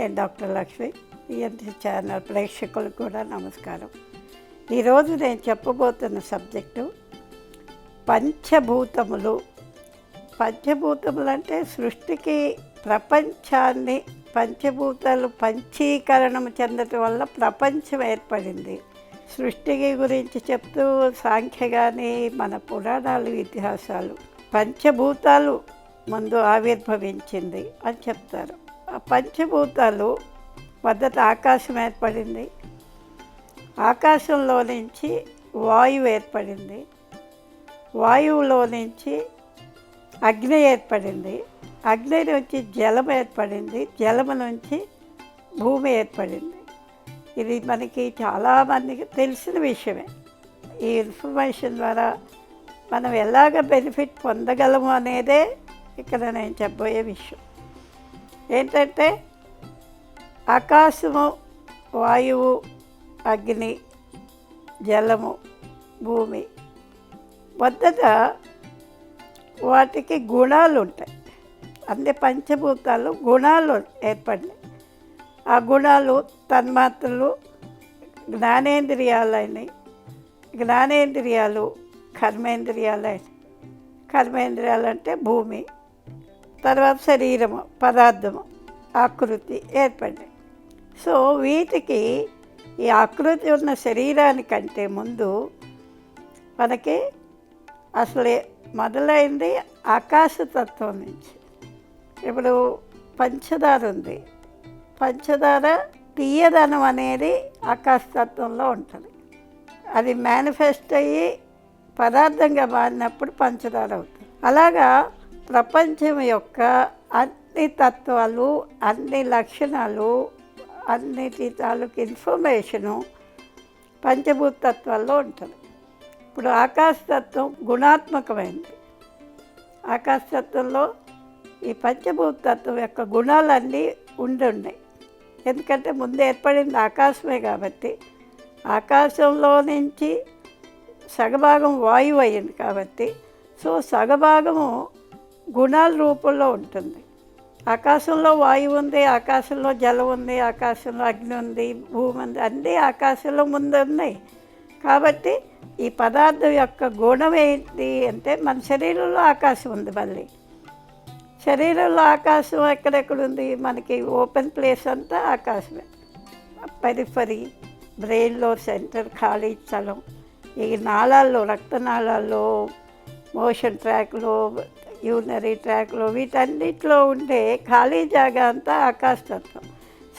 నేను doctor Lakshmi ENT channel ప్రేక్షకులకు కూడా నమస్కారం. ఈరోజు నేను చెప్పబోతున్న సబ్జెక్టు పంచభూతములు. పంచభూతములు అంటే సృష్టికి ప్రపంచాన్ని పంచభూతాలు పంచీకరణం చెందటం వల్ల ప్రపంచం ఏర్పడింది. సృష్టికి గురించి చెప్తూ సాంఖ్య కానీ మన పురాణాలు ఇతిహాసాలు పంచభూతాలు ముందు ఆవిర్భవించింది అని చెప్తారు. పంచభూతాలు మొదట ఆకాశం ఏర్పడింది. ఆకాశంలో నుంచి వాయువు ఏర్పడింది. వాయువులో నుంచి అగ్ని ఏర్పడింది. అగ్ని నుంచి జలం ఏర్పడింది. జలము నుంచి భూమి ఏర్పడింది. ఇది మనకి చాలామందికి తెలిసిన విషయమే. ఈ ఇన్ఫర్మేషన్ ద్వారా మనం ఎలాగ బెనిఫిట్ పొందగలము అనేదే ఇక్కడ నేను చెప్పబోయే విషయం. ఏంటంటే ఆకాశము వాయువు అగ్ని జలము భూమి. మొదట వాటికి గుణాలు ఉంటాయి. అన్ని పంచభూతాలు గుణాలు ఏర్పడినాయి. ఆ గుణాలు తన్మాత్రలు జ్ఞానేంద్రియాలని జ్ఞానేంద్రియాలు కర్మేంద్రియాలని కర్మేంద్రియాలు అంటే భూమి. తర్వాత శరీరము పదార్థము ఆకృతి ఏర్పడినాయి సో వీటికి ఈ ఆకృతి ఉన్న శరీరానికంటే ముందు మనకి అసలే మొదలైంది ఆకాశతత్వం నుంచి. ఇప్పుడు పంచదార ఉంది. పంచదార తీయదనం అనేది ఆకాశతత్వంలో ఉంటుంది. అది మేనిఫెస్ట్ అయ్యి పదార్థంగా మారినప్పుడు పంచదార అవుతుంది. అలాగా ప్రపంచం యొక్క అన్ని తత్వాలు అన్ని లక్షణాలు అన్నిటి తాలూకు ఇన్ఫర్మేషను పంచభూత తత్వాల్లో ఉంటుంది. ఇప్పుడు ఆకాశతత్వం గుణాత్మకమైంది ఆకాశతత్వంలో ఈ పంచభూత తత్వం యొక్క గుణాలన్నీ ఉండి ఉన్నాయి ఎందుకంటే ముందు ఏర్పడింది ఆకాశమే కాబట్టి ఆకాశంలో నుంచి సగభాగం వాయువు అయ్యింది కాబట్టి సో సగభాగము గుణాల రూపంలో ఉంటుంది. ఆకాశంలో వాయువు ఉంది ఆకాశంలో జలం ఉంది ఆకాశంలో అగ్ని ఉంది భూమి ఉంది అన్నీ ఆకాశంలో ముందు ఉన్నాయి. కాబట్టి ఈ పదార్థం యొక్క గుణం ఏంటి అంటే మన శరీరంలో ఆకాశం ఉంది మళ్ళీ. శరీరంలో ఆకాశం ఎక్కడెక్కడ ఉంది మనకి ఓపెన్ ప్లేస్ అంతా ఆకాశమే. పరిఫరి బ్రెయిన్లో సెంటర్ ఖాళీ స్థలం ఈ నాళాల్లో రక్తనాళాల్లో మోషన్ ట్రాక్లో యూనరీ ట్రాక్లో వీటన్నిటిలో ఉండే ఖాళీ జాగా అంతా ఆకాశతత్వం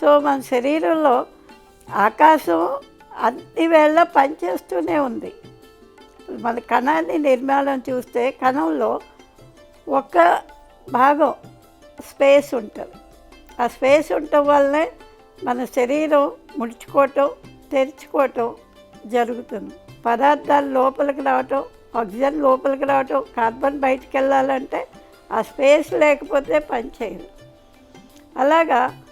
సో మన శరీరంలో ఆకాశం అన్ని వేళ పనిచేస్తూనే ఉంది. మన కణాన్ని నిర్మాణం చూస్తే కణంలో ఒక భాగం స్పేస్ ఉంటుంది. ఆ స్పేస్ ఉండటం వల్లనే మన శరీరం ముడుచుకోవటం తెరుచుకోవటం జరుగుతుంది. పదార్థాలు లోపలికి రావటం ఆక్సిజన్ లోపలికి రావటం కార్బన్ బయటికి వెళ్ళాలంటే ఆ స్పేస్ లేకపోతే పనిచేయదు అలాగా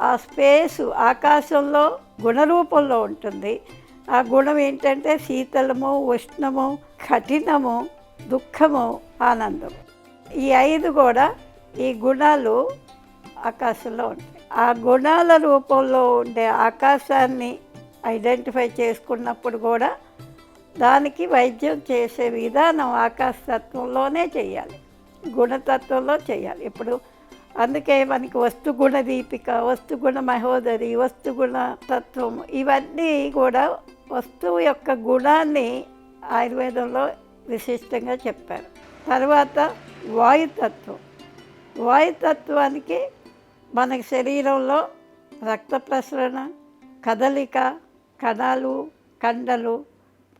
ఆ స్పేసు ఆకాశంలో గుణరూపంలో ఉంటుంది. ఆ గుణం ఏంటంటే శీతలము ఉష్ణము కఠినము దుఃఖము ఆనందము. ఈ ఐదు కూడా ఈ గుణాలు ఆకాశంలో ఉంటాయి. ఆ గుణాల రూపంలో ఉండే ఆకాశాన్ని ఐడెంటిఫై చేసుకున్నప్పుడు కూడా దానికి వైద్యం చేసే విధానం ఆకాశతత్వంలోనే చేయాలి. గుణతత్వంలో చేయాలి. ఇప్పుడు అందుకే మనకి వస్తుగుణ దీపిక వస్తుగుణ మహోదరి వస్తుగుణ తత్వం ఇవన్నీ కూడా వస్తువు యొక్క గుణాన్ని ఆయుర్వేదంలో విశిష్టంగా చెప్పారు. తర్వాత వాయుతత్వం. వాయుతత్వానికి మన శరీరంలో రక్త ప్రసరణ కదలిక కణాలు కండలు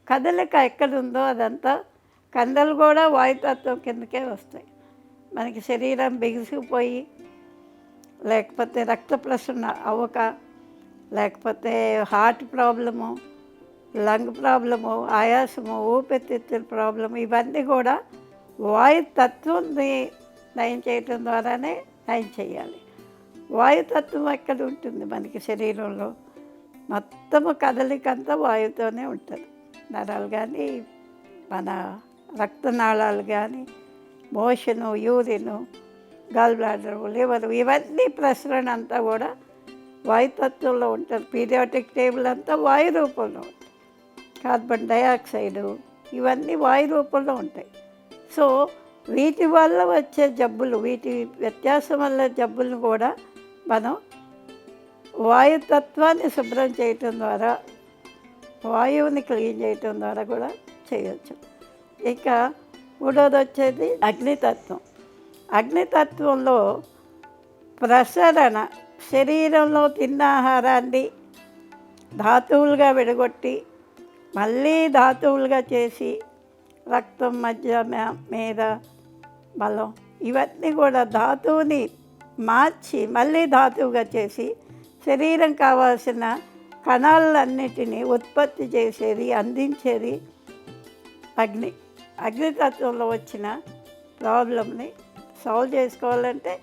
కదలిక ఎక్కడుందో అదంతా కండలు కూడా వాయుతత్వం కిందకే వస్తాయి. మనకి శరీరం బిగిసిపోయి లేకపోతే రక్త ప్రసరణ అవ్వక లేకపోతే హార్ట్ ప్రాబ్లము లంగ్ ప్రాబ్లము ఆయాసము ఊపిరితిత్తుల ప్రాబ్లము ఇవన్నీ కూడా వాయుతత్వంని నయం చేయటం ద్వారానే నయం చేయాలి. వాయుతత్వం ఎక్కడ ఉంటుంది? మనకి శరీరంలో మొత్తము కదలికంతా వాయుతోనే ఉంటుంది. నరాలు కానీ మన రక్తనాళాలు కానీ motion urine gall bladder liver ఇవన్నీ ప్రసరణ అంతా కూడా వాయుతత్వంలో ఉంటుంది. పీరియాటిక్ టేబుల్ అంతా వాయు రూపంలో ఉంటుంది. కార్బన్ డయాక్సైడు ఇవన్నీ వాయు రూపంలో ఉంటాయి. సో వీటి వల్ల వచ్చే జబ్బులు వీటి వ్యత్యాసం వల్ల జబ్బులను కూడా మనం వాయుతత్వాన్ని శుభ్రం చేయటం ద్వారా వాయువుని క్లీన్ చేయటం ద్వారా కూడా చేయొచ్చు. ఇక మూడోది వచ్చేది అగ్నితత్వం. అగ్నితత్వంలో ప్రసరణ శరీరంలో తిన్న ఆహారాన్ని ధాతువులుగా విడగొట్టి మళ్ళీ ధాతువులుగా చేసి రక్తం మధ్య మీద బలం ఇవన్నీ కూడా ధాతువుని మార్చి మళ్ళీ ధాతువుగా చేసి శరీరం కావాల్సిన కణాలన్నిటినీ ఉత్పత్తి చేసేది అందించేది అగ్ని. అగ్నితత్వంలో వచ్చిన ప్రాబ్లమ్ని సాల్వ్ చేసుకోవాలంటే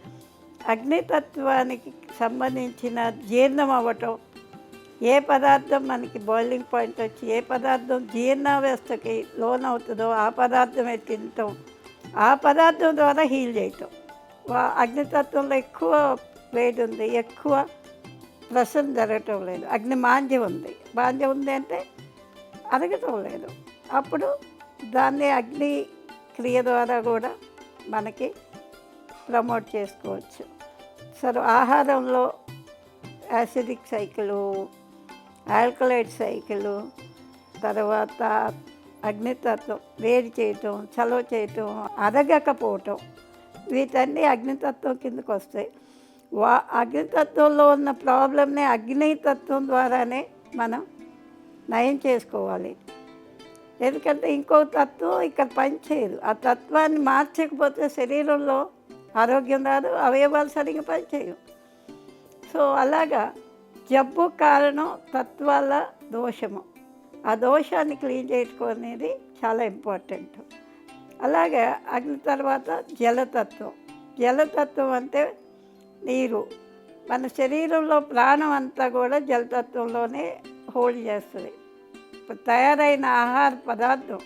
అగ్నితత్వానికి సంబంధించిన జీర్ణం అవ్వటం ఏ పదార్థం మనకి బాయిలింగ్ పాయింట్ వచ్చి ఏ పదార్థం జీర్ణావ్యవస్థకి లోన్ అవుతుందో ఆ పదార్థమే తినటం ఆ పదార్థం ద్వారా హీల్ చేయటం అగ్నితత్వంలో ఎక్కువ వేడి ఉంది ఎక్కువ రసం జరగటం లేదు. అగ్ని మాంద్యం ఉంది. మాంద్యం ఉంది అంటే అరగటం లేదు. అప్పుడు దాన్ని అగ్ని క్రియ ద్వారా కూడా మనకి ప్రమోట్ చేసుకోవచ్చు. సరే ఆహారంలో యాసిడిక్ సైకిలు ఆల్కలైడ్ సైకిలు తర్వాత అగ్నితత్వం వేడి చేయటం చలవ చేయటం అరగకపోవటం వీటన్నీ అగ్నితత్వం కిందకు వస్తాయి వా అగ్నితత్వంలో ఉన్న ప్రాబ్లమ్ని అగ్నితత్వం ద్వారానే మనం నయం చేసుకోవాలి. ఎందుకంటే ఇంకో తత్వం ఇక్కడ పనిచేయదు. ఆ తత్వాన్ని మార్చకపోతే శరీరంలో ఆరోగ్యం రాదు అవయవాలు సరిగ్గా పనిచేయవు. సో అలాగా జబ్బు కారణం తత్వాల దోషము. ఆ దోషాన్ని క్లీన్ చేసుకోనేది చాలా ఇంపార్టెంట్. అలాగే అగ్ని తర్వాత జలతత్వం. జలతత్వం అంటే నీరు. మన శరీరంలో ప్రాణం అంతా కూడా జలతత్వంలోనే హోల్డ్ చేస్తుంది. ఇప్పుడు తయారైన ఆహార పదార్థం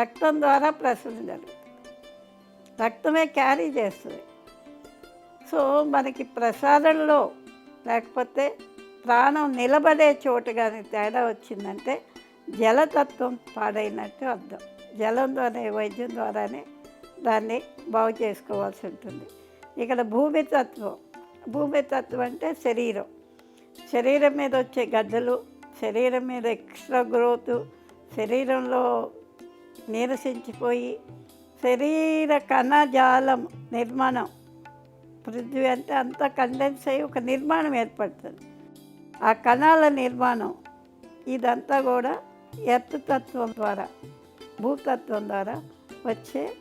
రక్తం ద్వారా ప్రసరణ జరుగుతుంది. రక్తమే క్యారీ చేస్తుంది. సో మనకి ప్రసాదంలో లేకపోతే ప్రాణం నిలబడే చోటు కానీ తేడా వచ్చిందంటే జలతత్వం పాడైనట్టు అర్థం. జలం ద్వారా వైద్యం ద్వారానే దాన్ని బాగు చేసుకోవాల్సి ఉంటుంది. ఇక్కడ భూమి తత్వం భూమి తత్వం అంటే శరీరం. శరీరం మీద వచ్చే గడ్డలు శరీరం మీద ఎక్స్ట్రా గ్రోత్ శరీరంలో నీరసించిపోయి శరీర కణజాలం నిర్మాణం. పృథ్వీ అంటే అంతా కండెన్స్ అయ్యి ఒక నిర్మాణం ఏర్పడుతుంది. ఆ కణాల నిర్మాణం ఇదంతా కూడా ఎత్తు తత్వం ద్వారా భూతత్వం ద్వారా వచ్చే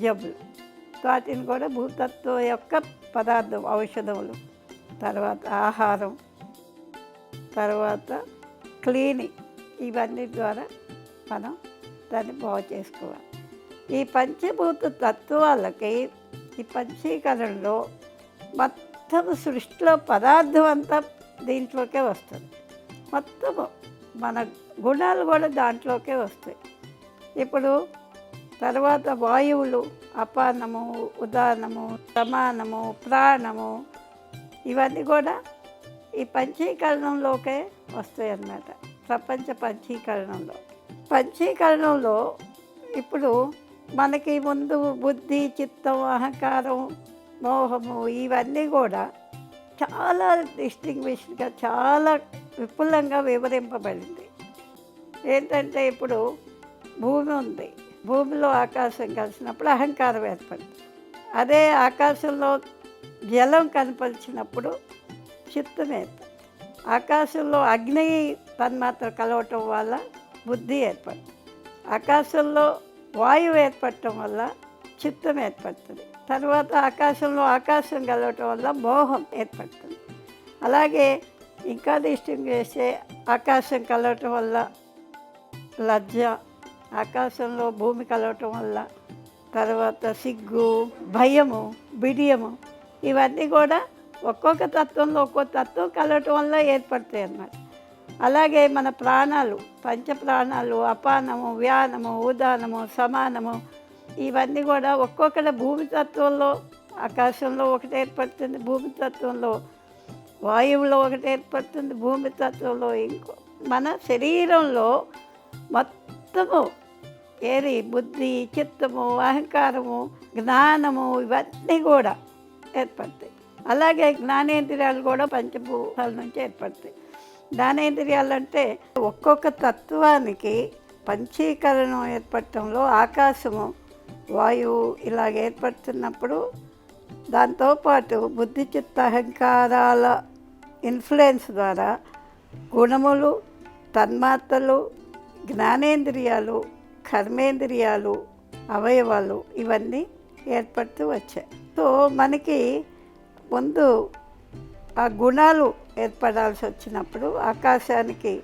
జబ్బులు. వాటిని కూడా భూతత్వం యొక్క పదార్థం ఔషధములు. తర్వాత ఆహారం. తర్వాత క్లీనింగ్. ఇవన్నీ ద్వారా మనం దాన్ని బాగు చేసుకోవాలి. ఈ పంచభూత తత్వాలకి ఈ పంచీకరణలో మొత్తం సృష్టిలో పదార్థం అంతా దీంట్లోకే వస్తుంది. మొత్తము మన గుణాలు కూడా దాంట్లోకే వస్తాయి. ఇప్పుడు తర్వాత వాయువులు అపానము ఉదానము సమానము ప్రాణము ఇవన్నీ కూడా ఈ పంచీకరణంలోకే వస్తాయి అన్నమాట ప్రపంచ పంచీకరణంలో. పంచీకరణంలో ఇప్పుడు మనకి ముందు బుద్ధి చిత్తం అహంకారం మోహము ఇవన్నీ కూడా చాలా డిస్టింగ్విష్డ్గా చాలా విపులంగా వివరింపబడింది. ఏంటంటే ఇప్పుడు భూమి ఉంది. భూమిలో ఆకాశం కలిసినప్పుడు అహంకారం ఏర్పడింది అదే ఆకాశంలో జలం కనపరిచినప్పుడు చిత్తం ఏర్పడింది ఆకాశంలో అగ్ని తన్మాత్ర కలవటం వల్ల బుద్ధి ఏర్పడుతుంది. ఆకాశంలో వాయువు ఏర్పడటం వల్ల చిత్తం ఏర్పడుతుంది. తర్వాత ఆకాశంలో ఆకాశం కలవటం వల్ల మోహం ఏర్పడుతుంది. అలాగే ఇంకా డిస్టింగ్ చేసే ఆకాశం కలవటం వల్ల లజ్జ ఆకాశంలో భూమి కలవటం వల్ల తర్వాత సిగ్గు భయము బిడియము ఇవన్నీ కూడా ఒక్కొక్క తత్వంలో ఒక్కో తత్వం కలవటం వల్ల ఏర్పడతాయి అన్నమాట. అలాగే మన ప్రాణాలు పంచ ప్రాణాలు అపానము వ్యానము ఉదానము సమానము ఇవన్నీ కూడా ఒక్కొక్కటి భూమి తత్వంలో ఆకాశంలో ఒకటి ఏర్పడుతుంది భూమి తత్వంలో వాయువులో ఒకటి ఏర్పడుతుంది భూమి తత్వంలో ఇంకో మన శరీరంలో మొత్తము ఏది బుద్ధి చిత్తము అహంకారము జ్ఞానము ఇవన్నీ కూడా ఏర్పడతాయి. అలాగే జ్ఞానేంద్రియాలు కూడా పంచభూతాల నుంచి ఏర్పడతాయి. జ్ఞానేంద్రియాలు అంటే ఒక్కొక్క తత్వానికి పంచీకరణం ఏర్పడటంలో ఆకాశము వాయువు ఇలాగ ఏర్పడుతున్నప్పుడు దాంతోపాటు బుద్ధి చిత్త అహంకారాల ఇన్ఫ్లుయెన్స్ ద్వారా గుణములు తన్మాత్రలు జ్ఞానేంద్రియాలు కర్మేంద్రియాలు అవయవాలు ఇవన్నీ ఏర్పడుతూ వచ్చాయి. సో మనకి ముందు ఆ గుణాలు ఏర్పడాల్సి వచ్చినప్పుడు ఆకాశానికి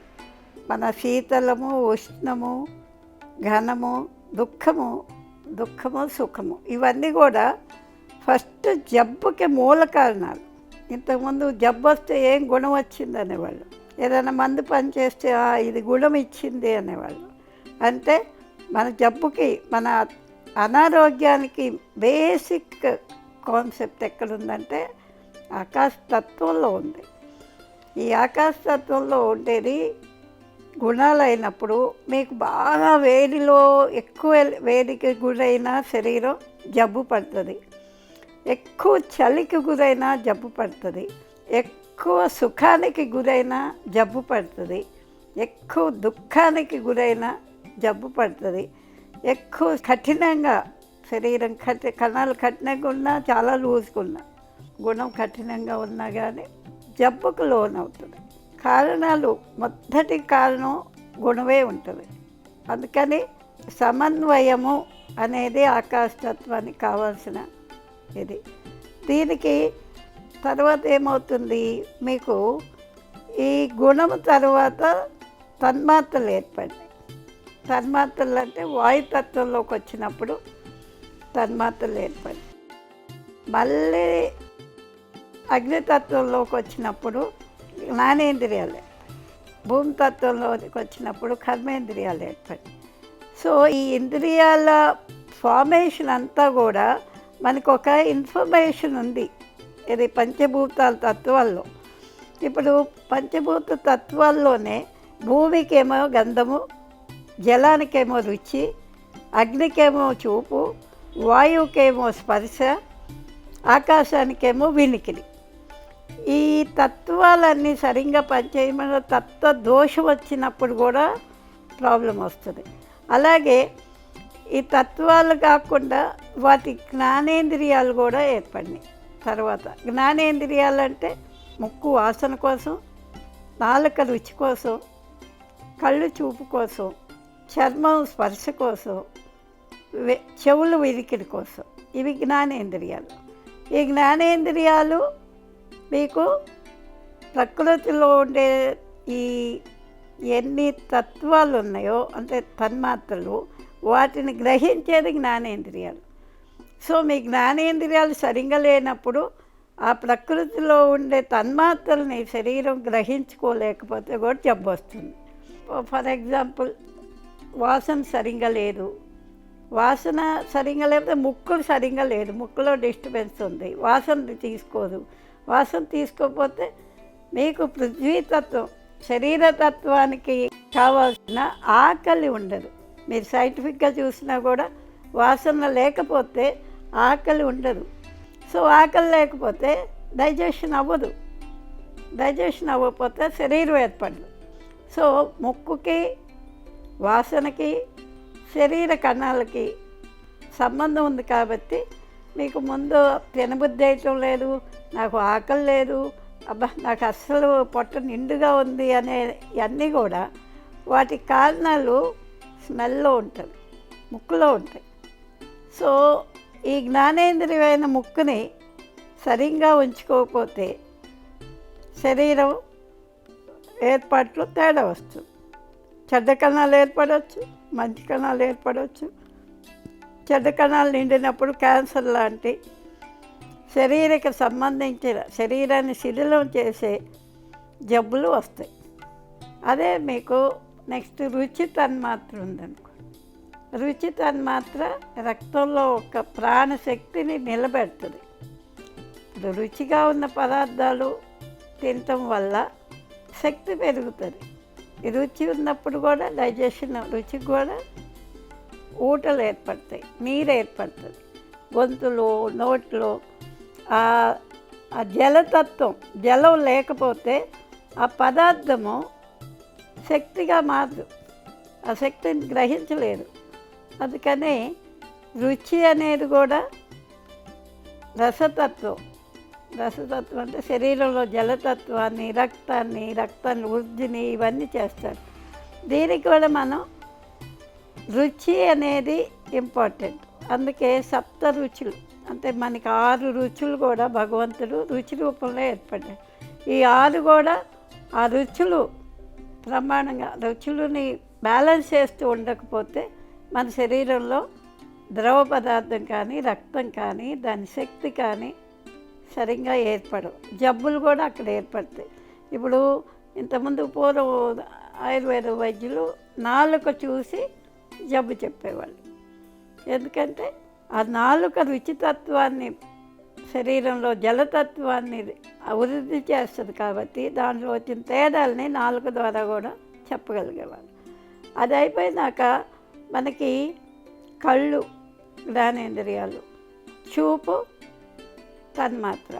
మన శీతలము ఉష్ణము ఘనము దుఃఖము దుఃఖము సుఖము ఇవన్నీ కూడా ఫస్ట్ జబ్బుకి మూల కారణాలు. ఇంతకుముందు జబ్బు వస్తే ఏం గుణం వచ్చింది అనేవాళ్ళు. ఏదైనా మందు పని చేస్తే ఇది గుణం ఇచ్చింది అనేవాళ్ళు. అంటే మన జబ్బుకి మన అనారోగ్యానికి బేసిక్ కాన్సెప్ట్ ఎక్కడుందంటే ఆకాశతత్వంలో ఉంది. ఈ ఆకాశతత్వంలో ఉండేది గుణాలు అయినప్పుడు మీకు బాగా వేడిలో ఎక్కువ వేడికి గురైన శరీరం జబ్బు పడుతుంది. ఎక్కువ చలికి గురైన జబ్బు పడుతుంది. ఎక్కువ సుఖానికి గురైన జబ్బు పడుతుంది. ఎక్కువ దుఃఖానికి గురైన జబ్బు పడుతుంది. ఎక్కువ కఠినంగా శరీరం కఠి కణాలు కఠినంగా ఉన్నా చాలా లూజ్గా గుణం కఠినంగా ఉన్నా కానీ జబ్బుకు లోనవుతుంది. కారణాలు మొదటి కారణం గుణమే ఉంటుంది. అందుకని సమన్వయము అనేది ఆకాశతత్వానికి కావాల్సిన ఇది. దీనికి తర్వాత ఏమవుతుంది? మీకు ఈ గుణము తర్వాత తన్మాత్రలు ఏర్పడినాయి. తన్మాత్రలు అంటే వాయుతత్వంలోకి వచ్చినప్పుడు తన్మాత్రలు ఏర్పడి మళ్ళీ అగ్నితత్వంలోకి వచ్చినప్పుడు జ్ఞానేంద్రియాలు భూమితత్వంలోకి వచ్చినప్పుడు కర్మేంద్రియాలు ఏర్పడి. సో ఈ ఇంద్రియాల ఫార్మేషన్ అంతా కూడా మనకు ఒక ఇన్ఫర్మేషన్ ఉంది. ఇది పంచభూతాల తత్వాల్లో. ఇప్పుడు పంచభూత తత్వాల్లోనే భూమికేమో గంధము జలానికేమో రుచి అగ్నికేమో చూపు వాయువుకేమో స్పర్శ ఆకాశానికేమో వినికిడి. ఈ తత్వాలన్నీ సరిగ్గా పనిచేయమని తత్వ దోషం వచ్చినప్పుడు కూడా ప్రాబ్లం వస్తుంది. అలాగే ఈ తత్వాలు కాకుండా వాటి జ్ఞానేంద్రియాలు కూడా ఏర్పడినాయి. తర్వాత జ్ఞానేంద్రియాలు అంటే ముక్కు వాసన కోసం నాలుక రుచి కోసం కళ్ళు చూపు కోసం చర్మం స్పర్శ కోసం చెవుల చెవులు విరికిడి కోసం. ఇవి జ్ఞానేంద్రియాలు. ఈ జ్ఞానేంద్రియాలు మీకు ప్రకృతిలో ఉండే ఈ ఎన్ని తత్వాలు ఉన్నాయో అంటే తన్మాత్రలు వాటిని గ్రహించేది జ్ఞానేంద్రియాలు. సో మీ జ్ఞానేంద్రియాలు సరిగా లేనప్పుడు ఆ ప్రకృతిలో ఉండే తన్మాత్రల్ని శరీరం గ్రహించుకోలేకపోతే కూడా జబ్బు వస్తుంది ఫర్ ఎగ్జాంపుల్ వాసన సరిగా లేదు. వాసన సరిగా లేకపోతే ముక్కు సరిగా లేదు. ముక్కులో డిస్టర్బెన్స్ ఉంది. వాసన తీసుకోదు. వాసన తీసుకోకపోతే మీకు పృథ్వీతత్వం శరీరతత్వానికి కావాల్సిన ఆకలి ఉండదు. మీరు సైంటిఫిక్గా చూసినా కూడా వాసన లేకపోతే ఆకలి ఉండదు. సో ఆకలి లేకపోతే డైజెషన్ అవ్వదు. డైజెషన్ అవ్వకపోతే శరీరం ఏర్పడదు. సో ముక్కుకి వాసనకి శరీర కణాలకి సంబంధం ఉంది కాబట్టి మీకు ముందు తినబుద్ధి వేయటం లేదు నాకు ఆకలి లేదు అబ్బా నాకు అస్సలు పొట్ట నిండుగా ఉంది అనే అన్నీ కూడా వాటి కారణాలు స్మెల్లో ఉంటుంది ముక్కులో ఉంటాయి. సో ఈ జ్ఞానేంద్రియమైన ముక్కుని సరిగ్గా ఉంచుకోకపోతే శరీరం ఏర్పాట్లు తేడా వస్తుంది. చెడ్డ కణాలు ఏర్పడవచ్చు మంచి కణాలు ఏర్పడవచ్చు చెడ్డ కణాలు నిండినప్పుడు క్యాన్సర్ లాంటి శరీరక సంబంధించిన శరీరాన్ని శిథిలం చేసే జబ్బులు వస్తాయి. అదే మీకు నెక్స్ట్ రుచి తన్మాత్ర ఉందనుకో. రుచి తన్మాత్ర రక్తంలో ఒక ప్రాణశక్తిని నిలబెడుతుంది. ఇప్పుడు రుచిగా ఉన్న పదార్థాలు తినటం వల్ల శక్తి పెరుగుతుంది. రుచి ఉన్నప్పుడు కూడా డైజెషన్ రుచికి కూడా ఊటలు ఏర్పడతాయి నీరు ఏర్పడుతుంది. గొంతులో నోట్లో ఆ ఆ జలతత్వం జలం లేకపోతే ఆ పదార్థము శక్తిగా మారదు. ఆ శక్తిని గ్రహించలేదు అందుకని రుచి అనేది కూడా రసతత్వం రసతత్వం అంటే శరీరంలో జలతత్వాన్ని రక్తాన్ని రక్తాన్ని వృద్ధిని ఇవన్నీ చేస్తారు. దీనికి కూడా మనం రుచి అనేది ఇంపార్టెంట్. అందుకే సప్త రుచులు అంటే మనకి ఆరు రుచులు కూడా భగవంతుడు రుచి రూపంలో ఏర్పడ్డాయి ఈ ఆరు కూడా ఆ రుచులు ప్రమాణంగా రుచులని బ్యాలెన్స్ చేస్తూ ఉండకపోతే మన శరీరంలో ద్రవ పదార్థం కానీ రక్తం కానీ దాని శక్తి కానీ సరిగ్గా ఏర్పడవు. జబ్బులు కూడా అక్కడ ఏర్పడతాయి. ఇప్పుడు ఇంతకుముందు పూర్వం ఆయుర్వేద వైద్యులు నాలుక చూసి జబ్బు చెప్పేవాళ్ళు. ఎందుకంటే ఆ నాలుక రుచితత్వాన్ని శరీరంలో జలతత్వాన్ని అభివృద్ధి చేస్తుంది కాబట్టి దాంట్లో వచ్చిన తేడాలని నాలుక ద్వారా కూడా చెప్పగలిగేవాళ్ళు. అది అయిపోయినాక మనకి కళ్ళు జ్ఞానేంద్రియాలు చూపు తన్మాత్ర.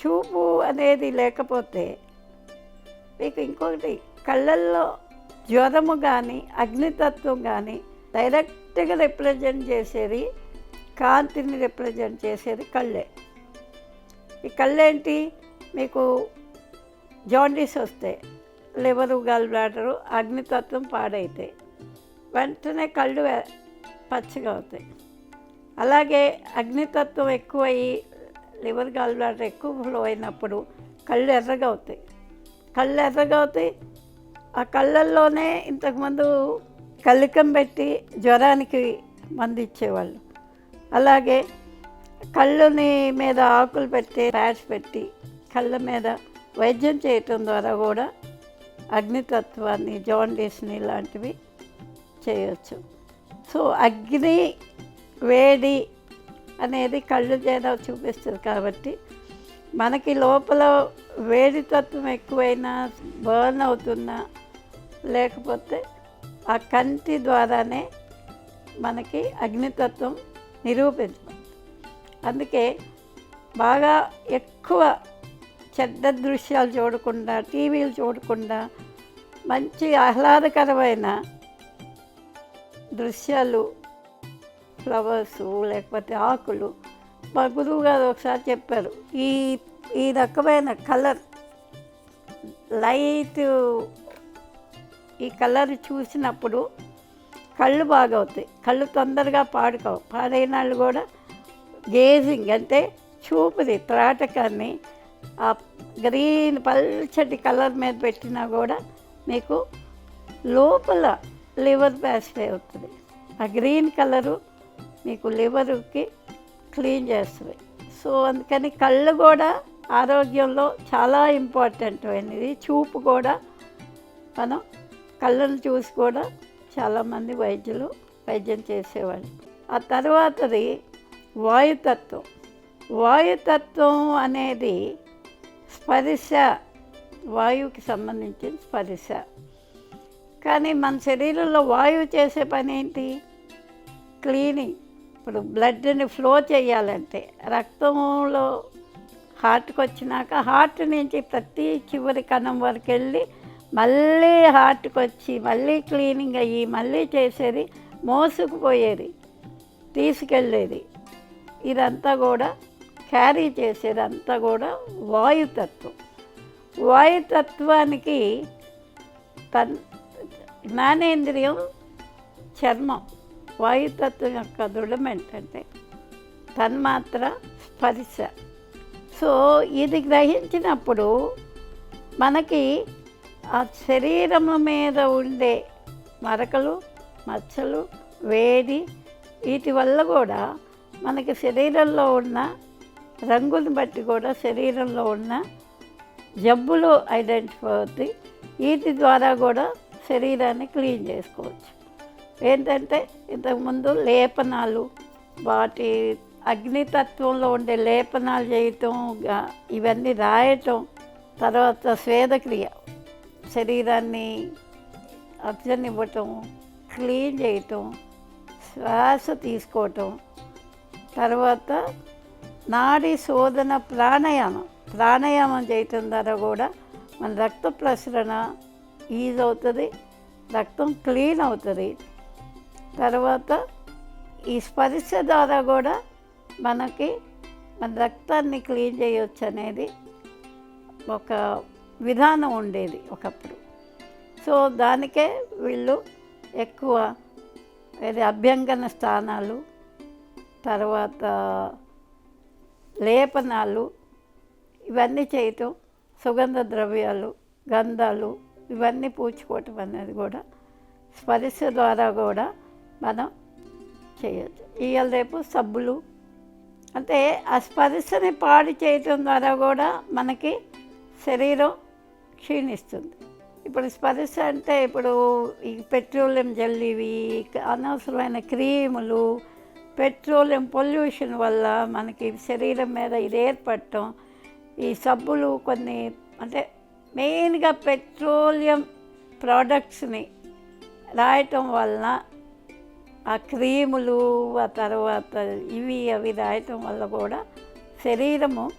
చూపు అనేది లేకపోతే మీకు ఇంకొకటి కళ్ళల్లో జ్వరము కానీ అగ్నితత్వం కానీ డైరెక్ట్గా రిప్రజెంట్ చేసేది కాంతిని రిప్రజెంట్ చేసేది కళ్ళే. ఈ కళ్ళేంటి? మీకు జాండీస్ వస్తాయి లివరు గల్ బ్లాడరు అగ్నితత్వం పాడైతాయి వెంటనే కళ్ళు పచ్చగా అవుతాయి. అలాగే అగ్నితత్వం ఎక్కువయ్యి లివర్ గాల్ బ్లాడర్ ఎక్కువ ఫ్లో అయినప్పుడు కళ్ళు ఎర్రగా అవుతాయి కళ్ళు ఎర్రగా అవుతాయి ఆ కళ్ళల్లోనే ఇంతకుముందు కలికం పెట్టి జ్వరానికి మందు ఇచ్చేవాళ్ళు అలాగే కళ్ళుని మీద ఆకులు పెట్టి ప్యాడ్స్ పెట్టి కళ్ళ మీద వైద్యం చేయటం ద్వారా కూడా అగ్నితత్వాన్ని జాండీస్ని ఇలాంటివి చేయొచ్చు. సో అగ్ని వేడి అనేది కళ్ళు చేత చూపిస్తుంది కాబట్టి మనకి లోపల వేడి తత్వం ఎక్కువైనా బర్న్ అవుతున్నా లేకపోతే ఆ కంటి ద్వారానే మనకి అగ్నితత్వం నిరూపించబడుతుంది. అందుకే బాగా ఎక్కువ చెడ్డ దృశ్యాలు చూడకుండా టీవీలు చూడకుండా మంచి ఆహ్లాదకరమైన దృశ్యాలు ఫ్లవర్స్ లేకపోతే ఆకులు. మా గురువు గారు ఒకసారి చెప్పారు ఈ ఈ రకమైన కలర్ లైట్ ఈ కలర్ చూసినప్పుడు కళ్ళు బాగవుతాయి. కళ్ళు తొందరగా పాడుకోవు. పాడైన వాళ్ళు కూడా గేజింగ్ అంటే చూపుది త్రాటకాన్ని. ఆ గ్రీన్ పల్చటి కలర్ మీద పెట్టినా కూడా మీకు లోపల లివర్ ప్యాసిఫై అవుతుంది. ఆ గ్రీన్ కలరు మీకు లివర్కి క్లీన్ చేస్తుంది. సో అందుకని కళ్ళు కూడా ఆరోగ్యంలో చాలా ఇంపార్టెంట్ అయినది. చూపు కూడా మనం కళ్ళను చూసి కూడా చాలామంది వైద్యులు వైద్యం చేసేవాళ్ళు. ఆ తర్వాతది వాయుతత్వం. వాయుతత్వం అనేది స్పరిశ వాయువుకి సంబంధించిన స్పరిశ. కానీ మన శరీరంలో వాయువు చేసే పని ఏంటి? క్లీనింగ్. ఇప్పుడు బ్లడ్ని ఫ్లో చేయాలంటే రక్తంలో హార్ట్కి వచ్చినాక హార్ట్ నుంచి ప్రతి చివరి కణం వరకు వెళ్ళి మళ్ళీ హార్ట్కి వచ్చి మళ్ళీ క్లీనింగ్ అయ్యి మళ్ళీ చేసేది మోసుకుపోయేది తీసుకెళ్ళేది. ఇదంతా కూడా క్యారీ చేసేదంతా కూడా వాయుతత్వం. వాయుతత్వానికి తన్ జ్ఞానేంద్రియం చర్మం. వాయుతత్వం యొక్క దృఢం ఏంటంటే తన్మాత్ర స్పర్శ. సో ఇది గ్రహించినప్పుడు మనకి ఆ శరీరము మీద ఉండే మరకలు మచ్చలు వేడి వీటి వల్ల కూడా మనకి శరీరంలో ఉన్న రంగుని బట్టి కూడా శరీరంలో ఉన్న జబ్బులు ఐడెంటిఫై అవుతాయి. వీటి ద్వారా కూడా శరీరాన్ని క్లీన్ చేసుకోవచ్చు. ఏంటంటే ఇంతకుముందు లేపనాలు వాటి అగ్నితత్వంలో ఉండే లేపనాలు చేయటం ఇవన్నీ రాయటం తర్వాత స్వేదక్రియ శరీరాన్ని ఆక్సిజన్ ఇవ్వటం క్లీన్ చేయటం శ్వాస తీసుకోవటం తర్వాత నాడీ శోధన ప్రాణాయామం. ప్రాణాయామం చేయటం ద్వారా కూడా మన రక్త ప్రసరణ ఈజ్ అవుతుంది రక్తం క్లీన్ అవుతుంది. తర్వాత ఈ స్పర్శ ద్వారా కూడా మనకి మన రక్తాన్ని క్లీన్ చేయొచ్చు అనేది ఒక విధానం ఉండేది ఒకప్పుడు. సో దానికే వీళ్ళు ఎక్కువ ఇది అభ్యంగన స్థానాలు తర్వాత లేపనాలు ఇవన్నీ చేయటం సుగంధ ద్రవ్యాలు గంధాలు ఇవన్నీ పూచుకోవటం అనేది కూడా స్పర్శ ద్వారా కూడా మనం చేయొచ్చు. ఇవాళ రేపు సబ్బులు. అంటే ఆ స్పర్శని పాడు చేయటం ద్వారా కూడా మనకి శరీరం క్షీణిస్తుంది. ఇప్పుడు స్పర్శ అంటే ఇప్పుడు ఈ పెట్రోలియం జల్లివి అనవసరమైన క్రీములు పెట్రోలియం పొల్యూషన్ వల్ల మనకి శరీరం మీద ఇది ఏర్పడటం ఈ సబ్బులు కొన్ని అంటే మెయిన్గా పెట్రోలియం ప్రోడక్ట్స్ని రాయటం వలన ఆ క్రీములు ఆ తర్వాత ఇవి అవి రాయటం వల్ల కూడా శరీరము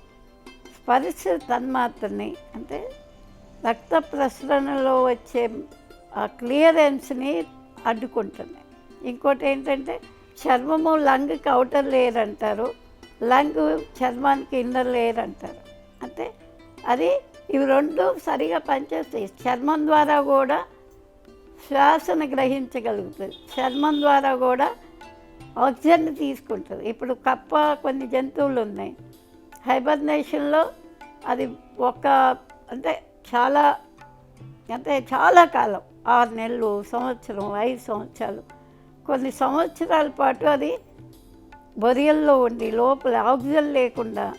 స్పర్శ తన్మాత్రని అంటే రక్త ప్రసరణలో వచ్చే ఆ క్లియరెన్స్ని అడ్డుకుంటుంది. ఇంకోటి ఏంటంటే చర్మము లంగ్కి అవుటర్ లేయర్ అంటారు. లంగ్ చర్మానికి ఇన్నర్ లేయర్ అంటారు. అంటే అది ఇవి రెండు సరిగా పనిచేస్తాయి. చర్మం ద్వారా కూడా శ్వాసను గ్రహించగలుగుతుంది. చర్మం ద్వారా కూడా ఆక్సిజన్ తీసుకుంటుంది. ఇప్పుడు కప్ప కొన్ని జంతువులు ఉన్నాయి. హైబర్నేషన్లో అది ఒక అంటే చాలా అంటే చాలా కాలం ఆరు నెలలు సంవత్సరం ఐదు సంవత్సరాలు. కొన్ని సంవత్సరాల పాటు అది బొరియల్లో ఉండి లోపల ఆక్సిజన్ లేకుండా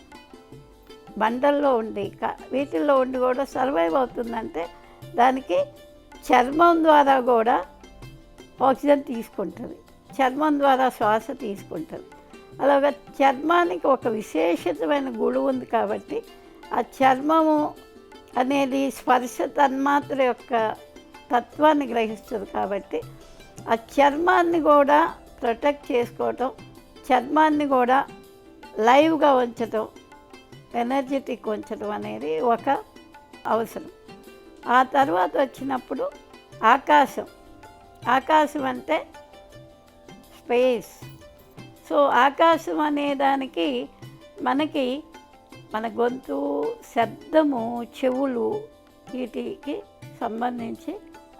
బండల్లో ఉండి క- వీటిల్లో ఉండి కూడా సర్వైవ్ అవుతుందంటే దానికి చర్మం ద్వారా కూడా ఆక్సిజన్ తీసుకుంటుంది. చర్మం ద్వారా శ్వాస తీసుకుంటుంది. అలాగ చర్మానికి ఒక విశేషమైన గుడి ఉంది కాబట్టి ఆ చర్మము అనేది స్పర్శ తన్మాత్ర యొక్క తత్వాన్ని గ్రహిస్తుంది కాబట్టి ఆ చర్మాన్ని కూడా ప్రొటెక్ట్ చేసుకోవటం చర్మాన్ని కూడా లైవ్గా ఉంచటం ఎనర్జెటిక్ ఉంచడం అనేది ఒక అవసరం. ఆ తర్వాత వచ్చినప్పుడు ఆకాశం. ఆకాశం అంటే స్పేస్. సో ఆకాశం అనే దానికి మనకి మన గొంతు శబ్దము చెవులు వీటికి సంబంధించి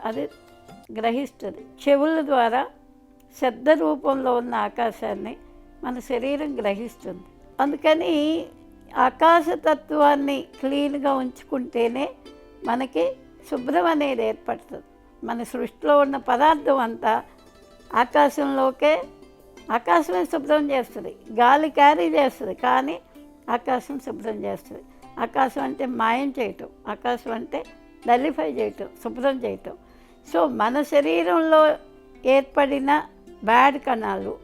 అది గ్రహిస్తుంది. చెవుల ద్వారా శబ్ద రూపంలో ఉన్న ఆకాశాన్ని మన శరీరం గ్రహిస్తుంది. అందుకని ఆకాశతత్వాన్ని క్లీన్గా ఉంచుకుంటేనే మనకి శుభ్రం అనేది ఏర్పడుతుంది. మన సృష్టిలో ఉన్న పదార్థం అంతా ఆకాశంలోకే ఆకాశమే శుభ్రం చేస్తుంది. గాలి క్యారీ చేస్తుంది కానీ ఆకాశం శుభ్రం చేస్తుంది. ఆకాశం అంటే మాయం చేయటం ఆకాశం అంటే నలిఫై చేయటం శుభ్రం చేయటం. సో మన శరీరంలో ఏర్పడిన బ్యాడ్ కణాలు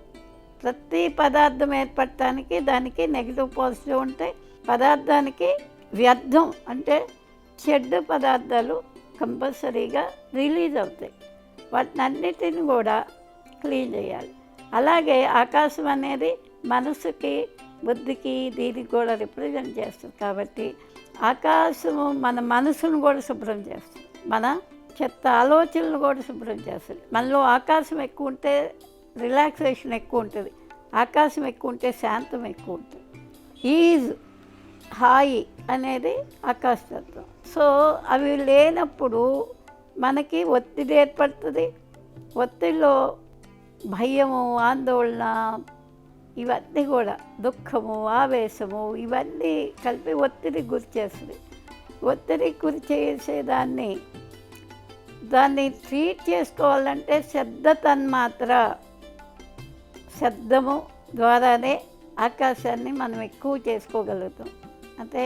ప్రతి పదార్థం ఏర్పడటానికి దానికి నెగిటివ్ పాజిటివ్ ఉంటాయి. పదార్థానికి వ్యర్థం అంటే చెడ్డ పదార్థాలు కంపల్సరీగా రిలీజ్ అవుతాయి. వాటిని అన్నిటిని కూడా క్లీన్ చేయాలి. అలాగే ఆకాశం అనేది మనసుకి బుద్ధికి దీనికి కూడా రిప్రజెంట్ చేస్తుంది. కాబట్టి ఆకాశము మన మనసును కూడా శుభ్రం చేస్తుంది. మన చెత్త ఆలోచనలు కూడా శుభ్రం చేస్తుంది. మనలో ఆకాశం ఎక్కువ ఉంటే రిలాక్సేషన్ ఎక్కువ ఉంటుంది. ఆకాశం ఎక్కువ ఉంటే శాంతం ఎక్కువ ఉంటుంది. ఈజ్ హాయి అనేది ఆకాశతత్వం. సో అవి లేనప్పుడు మనకి ఒత్తిడి ఏర్పడుతుంది. ఒత్తిడిలో భయము ఆందోళన ఇవన్నీ కూడా దుఃఖము ఆవేశము ఇవన్నీ కలిపి ఒత్తిడి గురి చేస్తుంది. ఒత్తిడికి గురి చేసేదాన్ని దాన్ని ట్రీట్ చేసుకోవాలంటే శబ్ద తన్మాత్ర శబ్దము ద్వారానే ఆకాశాన్ని మనం ఎక్కువ చేసుకోగలుగుతాం. అంటే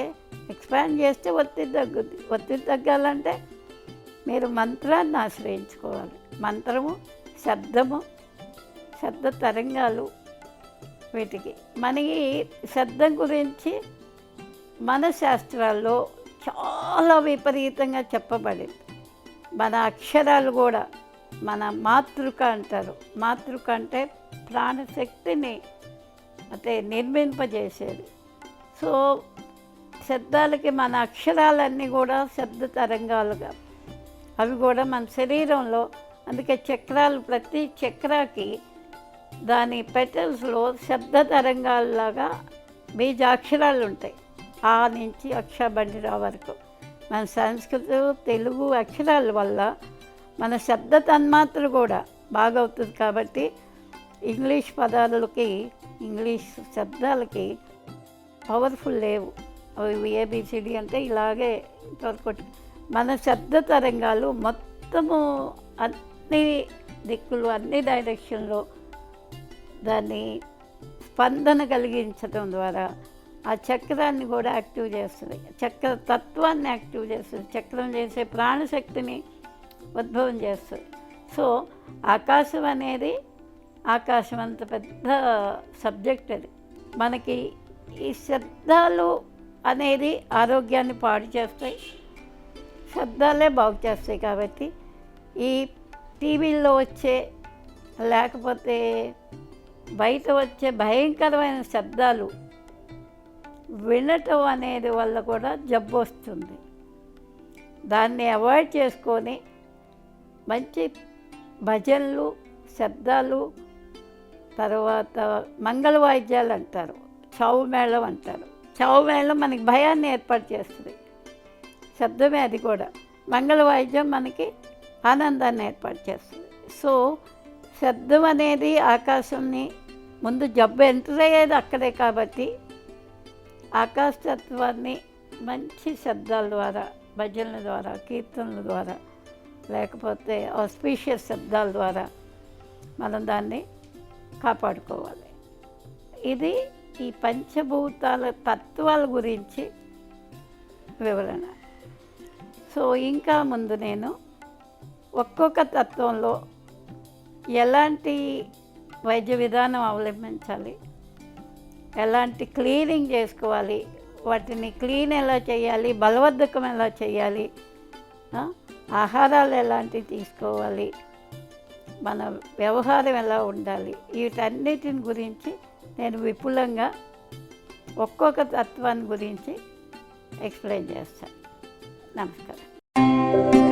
ఎక్స్పాండ్ చేస్తే ఒత్తిడి తగ్గుద్ది. ఒత్తిడి తగ్గాలంటే మీరు మంత్రాన్ని ఆశ్రయించుకోవాలి. మంత్రము శబ్దము శబ్ద తరంగాలు వీటికి. మనకి శబ్దం గురించి మన శాస్త్రాల్లో చాలా చాలా విపరీతంగా చెప్పబడింది. మన అక్షరాలు కూడా మన మాతృక అంటారు. మాతృక అంటే ప్రాణశక్తిని అంటే నిర్మింపజేసేది. సో శబ్దాలకి మన అక్షరాలన్నీ కూడా శబ్ద తరంగాలుగా. అవి కూడా మన శరీరంలో అందుకే చక్రాలు ప్రతి చక్రాకి దాని పెటల్స్లో శబ్ద తరంగాల్లాగా బీజాక్షరాలు ఉంటాయి. ఆ నుంచి అక్షరబండిరా వరకు. మన సంస్కృత తెలుగు అక్షరాల వల్ల మన శబ్ద తన్మాత్రలు కూడా బాగవుతుంది కాబట్టి ఇంగ్లీష్ పదాలకి ఇంగ్లీష్ శబ్దాలకి పవర్ఫుల్ లేవు. ఏబిసిడి అంటే ఇలాగే ఇంతవరకు మన శబ్ద తరంగాలు మొత్తము అన్ని దిక్కులు అన్ని డైరెక్షన్లో దాన్ని స్పందన కలిగించడం ద్వారా ఆ చక్రాన్ని కూడా యాక్టివ్ చేస్తుంది. చక్ర తత్వాన్ని యాక్టివ్ చేస్తుంది. చక్రం చేసే ప్రాణశక్తిని ఉద్భవం చేస్తుంది. సో ఆకాశం అనేది ఆకాశం అంత పెద్ద సబ్జెక్ట్ అది. మనకి ఈ శబ్దాలు అనేది ఆరోగ్యాన్ని పాడు చేస్తాయి శబ్దాలే బాగు చేస్తాయి కాబట్టి ఈ టీవీల్లో వచ్చే లేకపోతే బయట వచ్చే భయంకరమైన శబ్దాలు వినటం అనేది వల్ల కూడా జబ్బు వస్తుంది. దాన్ని అవాయిడ్ చేసుకొని మంచి భజనలు శబ్దాలు తర్వాత మంగళ వాయిద్యాలు అంటారు చావు మేళం అంటారు. చౌవేళ్ళు మనకి భయాన్ని ఏర్పాటు చేస్తుంది శబ్దమే అది కూడా. మంగళ వాయిద్యం మనకి ఆనందాన్ని ఏర్పాటు చేస్తుంది సో శబ్దం అనేది ఆకాశాన్ని ముందు జబ్బు ఎంటర్ అయ్యేది అక్కడే కాబట్టి ఆకాశతత్వాన్ని మంచి శబ్దాల ద్వారా భజనల ద్వారా కీర్తనల ద్వారా లేకపోతే ఆస్పీషియస్ శబ్దాల ద్వారా మనం దాన్ని కాపాడుకోవాలి. ఇది ఈ పంచభూతాల తత్వాల గురించి వివరణ. సో ఇంకా ముందు నేను ఒక్కొక్క తత్వంలో ఎలాంటి వైద్య విధానం అవలంబించాలి ఎలాంటి క్లీనింగ్ చేసుకోవాలి వాటిని క్లీన్ ఎలా చేయాలి బలవర్ధకం ఎలా చేయాలి ఆహారాలు ఎలాంటివి తీసుకోవాలి మన వ్యవహారం ఎలా ఉండాలి వీటన్నిటిని గురించి నేను విపులంగా ఒక్కొక్క తత్వాన్ని గురించి ఎక్స్ప్లెయిన్ చేస్తాను నమస్కారం.